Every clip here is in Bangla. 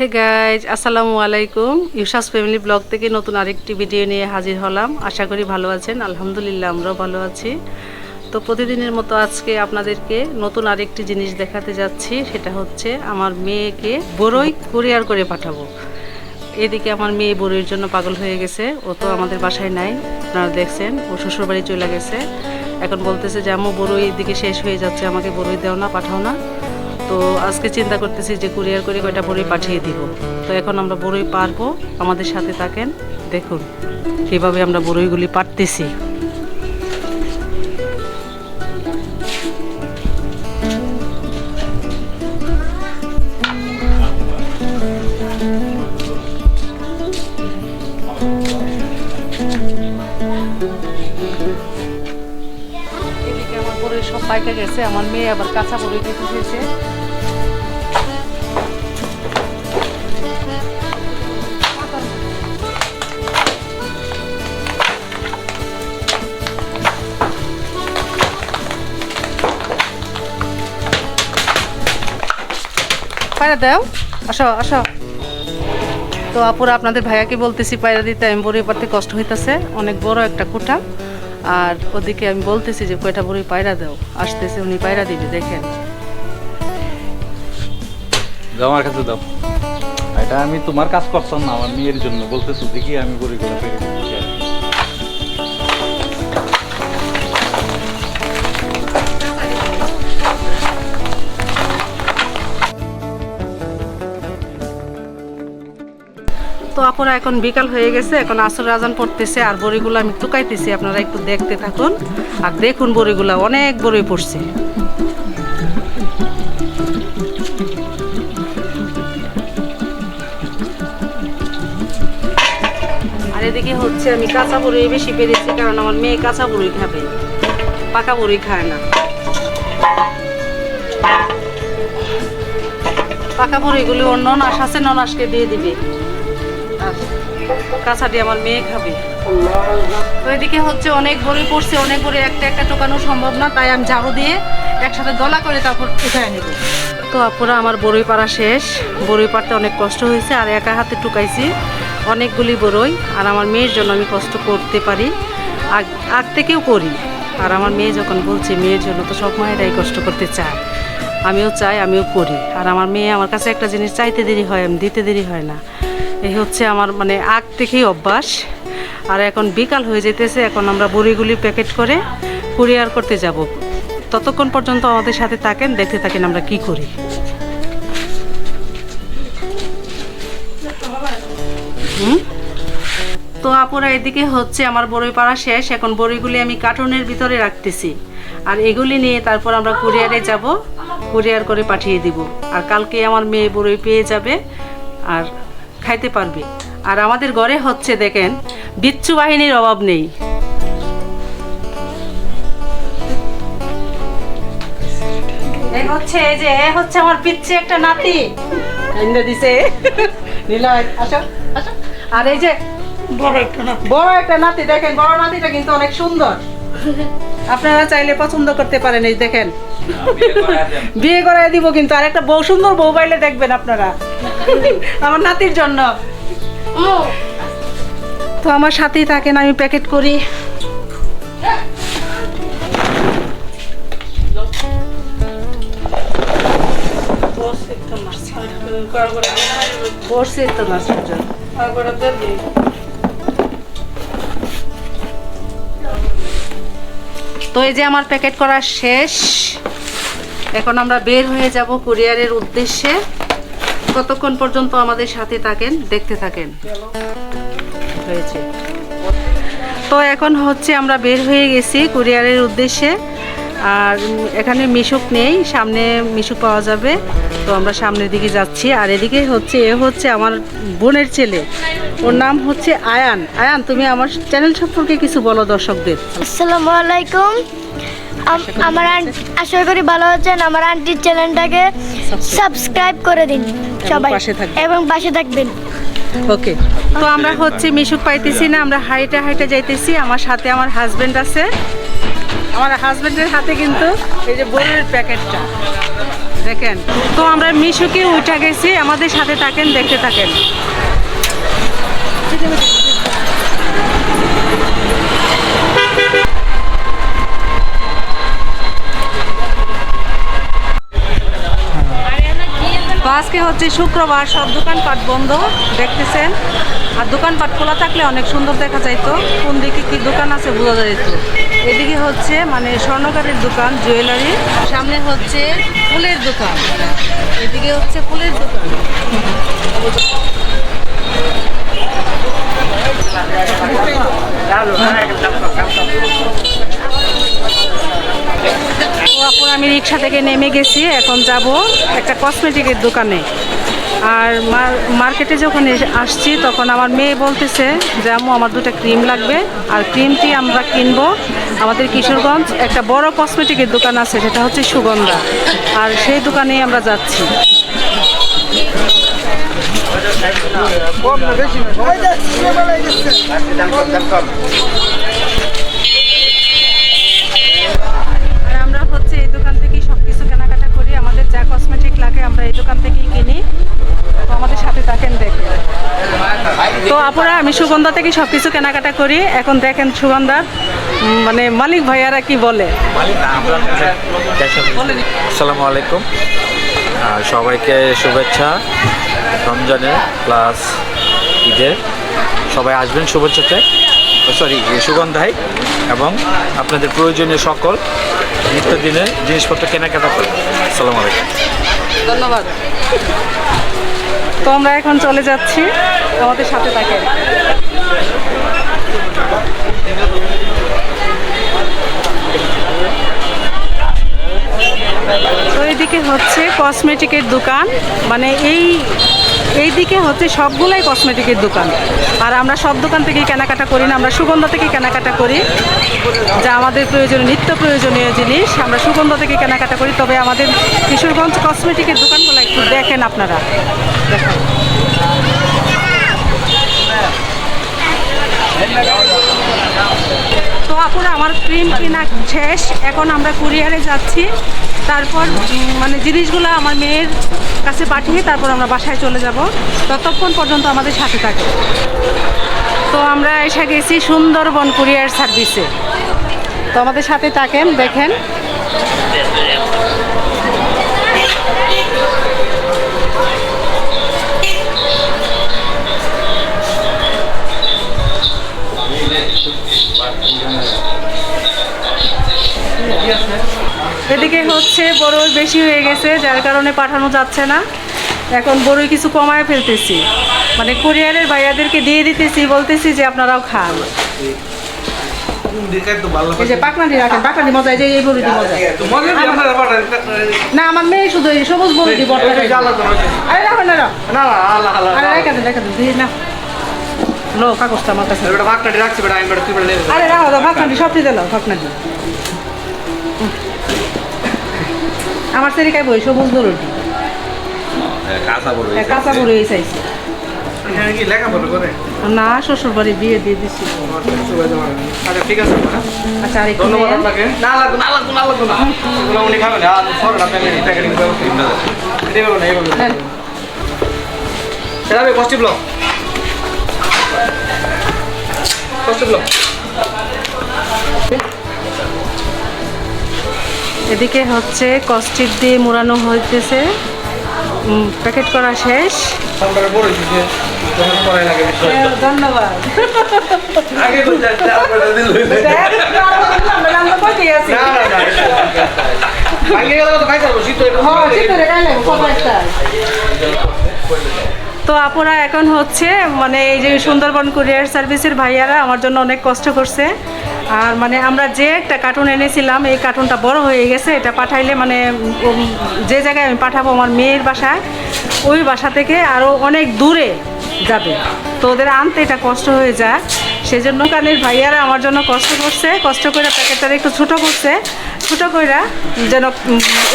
হে গাইজ আসসালামু আলাইকুম। ইউসাস ফ্যামিলি ব্লগ থেকে নতুন আরেকটি ভিডিও নিয়ে হাজির হলাম। আশা করি ভালো আছেন। আলহামদুলিল্লাহ, আমরাও ভালো আছি। তো প্রতিদিনের মতো আজকে আপনাদেরকে নতুন আরেকটি জিনিস দেখাতে যাচ্ছি। সেটা হচ্ছে আমার মেয়েকে বড়ই কুরিয়ার করে পাঠাবো। এদিকে আমার মেয়ে বড়ির জন্য পাগল হয়ে গেছে। ও তো আমাদের বাসায় নাই। আপনারা দেখছেন, ও শ্বশুরবাড়ি চলে গেছে। এখন বলতেছে যে আমু বড়ই দিকে শেষ হয়ে যাচ্ছে। আমাকে বড়ই দাও না, পাঠাও না। তো আজকে চিন্তা করতেছি যে কুরিয়ার করে কয়টা বড়ই পাঠিয়ে দিব। তো এখন আমরা বড়ই পারব, আমাদের সাথে থাকেন, দেখুন কীভাবে আমরা বড়ইগুলি পারতেছি। সব পাইকে গেছে, আমার মেয়ে আবার কাঁচা বড়ই খেতে চেয়েছে পায়রা দাও। আসো আসো। তো আপুরা, আপনাদের ভাইয়াকে বলতেছি, পায়রা দিতে আমি বড়ি পারতে কষ্ট হইতেছে। অনেক বড় একটা কুটা। আর ওদিকে আমি বলতেছি যে, কয়টা বড়ি পায়রা দাও। আসতেছে, উনি পায়রা দিবে, দেখেন। আমার কাছে দাও এটা আমি তোমার কাজ করতাম না, আমার মেয়ের জন্য। বলতেছো, দেখি আমি গড়ি করে আপুরা এখন বিকাল হয়ে গেছে, এখন আসর আজান পড়তেছে আর বড়িগুলো আমি টুকাইতেছি আপনারা একটু দেখতে থাকুন। আর দেখুন বড়িগুলো, অনেক বড়ি পড়ছে। আর এদিকে হচ্ছে আমি কাঁচা বড়ি বেশি পেরেছি, কারণ আমার মেয়ে কাঁচা বড়ি খাবে। পাকা বড়ি খায় না। পাকা বড়িগুলি অন্য ননাস আছে ননাসকে দিয়ে দিবে। আর কাঁচাটি আমার মেয়ে খাবে। তো এদিকে হচ্ছে অনেক বড়ি পড়ছে, অনেক বড়ি একটা একটা টোকানো সম্ভব না, তাই আমি ঝাড়ু দিয়ে একসাথে দলা করে তারপর উঠায় নেব। তো আপুরা, আমার বড়ই পাড়া শেষ। বড়ই পাড়তে অনেক কষ্ট হয়েছে, আর একা হাতে টুকাইছি অনেকগুলি বড়ই, আর আমার মেয়ের জন্য আমি কষ্ট করতে পারি আগ থেকেও করি। আর আমার মেয়ে যখন বলছে মেয়ের জন্য, তো সব মায়েরাই কষ্ট করতে চায়। আমিও চাই, আমিও করি। আর আমার মেয়ে আমার কাছে একটা জিনিস চাইতে দেরি হয়, আমি দিতে দেরি হয় না। এই হচ্ছে আমার মানে আগ থেকেই অভ্যাস। আর এখন বিকাল হয়ে যেতেছে, এখন আমরা বড়িগুলি প্যাকেট করে কুরিয়ার করতে যাব। ততক্ষণ পর্যন্ত আমাদের সাথে থাকেন, দেখতে থাকেন আমরা কি করি। হুম? তো আপুরা, এদিকে হচ্ছে আমার বড়ই পাড়া শেষ। এখন বড়িগুলি আমি কার্টুনের ভিতরে রাখতেছি। আর এগুলি নিয়ে তারপর আমরা কুরিয়ারে যাব কুরিয়ার করে পাঠিয়ে দিব। আর কালকে আমার মেয়ে বড়ই পেয়ে যাবে। আর খাইতে পারবে। আর আমাদের ঘরে হচ্ছে দেখেন বিচ্ছু বাহিনীর অভাব নেই। হচ্ছে এই যে এ হচ্ছে আমার পিচ্ছে একটা নাতি। এনে দিছে। নিলয় আসো আসো। আর এই যে বড় একটা না বড় একটা নাতি দেখেন বড় নাতিটা কিন্তু অনেক সুন্দর। আপনারা চাইলে পছন্দ করতে পারেন এই দেখেন। বিয়ে করাই দিব কিন্তু আর একটা বউ সুন্দর বউ পাইলে দেখবেন আপনারা। আমার নাতির জন্য। তো আমার সাথেই থাকেন আমি প্যাকেট করি। তো না তো এই যে আমার প্যাকেট করা শেষ। এখন আমরা বের হয়ে যাব কুরিয়ারের উদ্দেশ্যে। কতক্ষণ পর্যন্ত আমাদের সাথে থাকেন, দেখতে থাকেন? হয়েছে। তো এখন হচ্ছে আমরা বের হয়ে গেছি কুরিয়ারের উদ্দেশ্যে। আর এখানে মিশুক নেই, সামনে মিশুক পাওয়া যাবে। তো আমরা সামনের দিকে যাচ্ছি। আর এদিকে হচ্ছে, এ হচ্ছে আমার বোনের ছেলে। ওর নাম হচ্ছে আয়ান। আয়ান, তুমি আমার চ্যানেল সম্পর্কে কিছু বলো দর্শকদের। আসসালামু আলাইকুম। আমার আশা করি ভালো আছেন। আমার আন্টির চ্যানেলটাকে সাবস্ক্রাইব করে দিন সবাই। এবং পাশে থাকবেন। ওকে তো আমরা হচ্ছে মিশুক পাইতেছি না আমরা হাইটে হাইটে যাইতেছি। আমার সাথে আমার হাজবেন্ড আছে। আমার হাজবেন্ডের হাতে কিন্তু এই যে বড়ির প্যাকেটটা। দেখেন তো আমরা মিশুকে উঠে গেছি। আমাদের সাথে থাকেন দেখতে থাকেন। হচ্ছে শুক্রবার সব দোকানপাট বন্ধ, দেখতেছেন? আর দোকানপাট খোলা থাকলে অনেক সুন্দর দেখা যাইতো। কোন দিকে কি দোকান আছে বোঝা যাইতো। এদিকে হচ্ছে মানে স্বর্ণকারের দোকান, জুয়েলারি। সামনে হচ্ছে ফুলের দোকান। এদিকে হচ্ছে ফুলের দোকান। তো আমি রিক্সা থেকে নেমে গেছি, এখন যাব একটা কসমেটিকের দোকানে। আর মার- মার্কেটে যখন আসছি, তখন আমার মেয়ে বলতেছে যে, আম্মু, আমার দুটো ক্রিম লাগবে। আর ক্রিমটি আমরা কিনবো আমাদের কিশোরগঞ্জ। একটা বড় কসমেটিকের দোকান আছে, সেটা হচ্ছে সুগন্ধা। আর সেই দোকানেই আমরা যাচ্ছি। আর কসমেটিক লাগে আমরা এই দোকান থেকেই কিনি। তো আমাদের সাথে থাকেন দেখেন। তো আপুরা আমি সুগন্ধা থেকে সব কিছু কেনাকাটা করি। এখন দেখেন সুগন্ধার মানে মালিক ভাইয়ারা কি বলে? আসসালামু আলাইকুম। সবাইকে শুভেচ্ছা রমজানের প্লাস ঈদের। সবাই আসবেন শুভেচ্ছাতে। সরি সুগন্ধায় এবং আপনাদের প্রয়োজনীয় সকল নিত্যদিনের জিনিসপত্র কেনাকাটা করবেন। আসসালামু আলাইকুম। ধন্যবাদ। তো আমরা এখন চলে যাচ্ছি। আমাদের সাথে থাকেন। এইদিকে হচ্ছে কসমেটিকের দোকান। মানে এই এই দিকে হচ্ছে সবগুলাই কসমেটিকের দোকান। আর আমরা সব দোকান থেকেই কেনাকাটা করি না, আমরা সুগন্ধা থেকে কেনাকাটা করি। যা আমাদের প্রয়োজনীয়, নিত্য প্রয়োজনীয় জিনিস, আমরা সুগন্ধা থেকে কেনাকাটা করি। তবে আমাদের কিশোরগঞ্জ কসমেটিকের দোকানগুলো একটু দেখেন আপনারা। তো আপুরা আমার ক্রিম কিনা শেষ, এখন আমরা কুরিয়ারে যাচ্ছি। তারপর মানে জিনিসগুলো আমার মেয়ের কাছে পাঠিয়ে তারপর আমরা বাসায় চলে যাব। ততক্ষণ পর্যন্ত আমাদের সাথে থাকে। তো আমরা এসে গেছি সুন্দরবন কুরিয়ার সার্ভিসে। তো আমাদের সাথে থাকেন, দেখেন। এদিকে হচ্ছে বড়ই বেশি হয়ে গেছে যার কারণে পাঠানো যাচ্ছে না। এখন বড়ই কিছু কমায় ফেলতেছি। মানে কুরিয়ারের ভাইয়াদেরকে দিয়ে দিতেছি বলতেছি যে আপনারাও খান। না আমার মেয়ে শুধু সবুজ বড়িটি বড়টা আরে রাখো না রাখো। লো কাগজটা আমার কাছে। আরে রাখো ফাঁকনাটি আমার সেরিকায় বই সবুজ বড়িটি হ্যাঁ, কাঁচা বড়ি এই চাইছে। না শ্বশুর বাড়ি বিয়ে দিয়ে দিচ্ছি ঠিক আছে আচ্ছা আর ধন্যবাদ আপনাকে। না লাগবে না লাগবে না লাগবে না। এগুলো উনি খাবেন আর সরেন আপনি আমি প্যাকেটিং করে এইভাবে না এইভাবে না নেন। সেটা হবে কষ্টি ব্লক কষ্টি ব্লক এদিকে হচ্ছে কস্টিক দিয়ে মোড়ানো হইতেছে। প্যাকেট করা শেষ। বিষয় ধন্যবাদ। তো আপনারা আপুরা এখন হচ্ছে মানে এই যে সুন্দরবন কুরিয়ার সার্ভিসের ভাইয়ারা আমার জন্য অনেক কষ্ট করছে। আর মানে আমরা যে একটা কার্টুন এনেছিলাম, এই কার্টুনটা বড় হয়ে গেছে, এটা পাঠাইলে মানে যে জায়গায় আমি পাঠাবো আমার মেয়ের বাসায়, ওই বাসা থেকে আরও অনেক দূরে যাবে। তো ওদের আনতে এটা কষ্ট হয়ে যায়। সেজন্য কানের ভাইয়ারা আমার জন্য কষ্ট করছে, কষ্ট করে প্যাকেটটা একটু ছোটো করছে, ছোটো কইরা যেন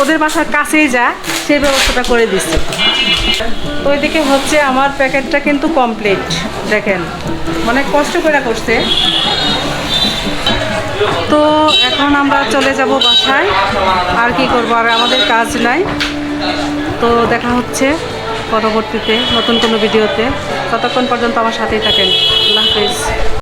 ওদের বাসার কাছেই যায়, সেই ব্যবস্থাটা করে দিচ্ছে। ওইদিকে হচ্ছে আমার প্যাকেটটা কিন্তু কমপ্লিট দেখেন। অনেক কষ্ট করে করছে। তো এখন আমরা চলে যাব বাসায়। আর কি করব? আর আমাদের কাজ নাই। তো দেখা হচ্ছে পরবর্তীতে নতুন কোনো ভিডিওতে। ততক্ষণ পর্যন্ত আমার সাথেই থাকেন। আল্লাহ হাফিজ।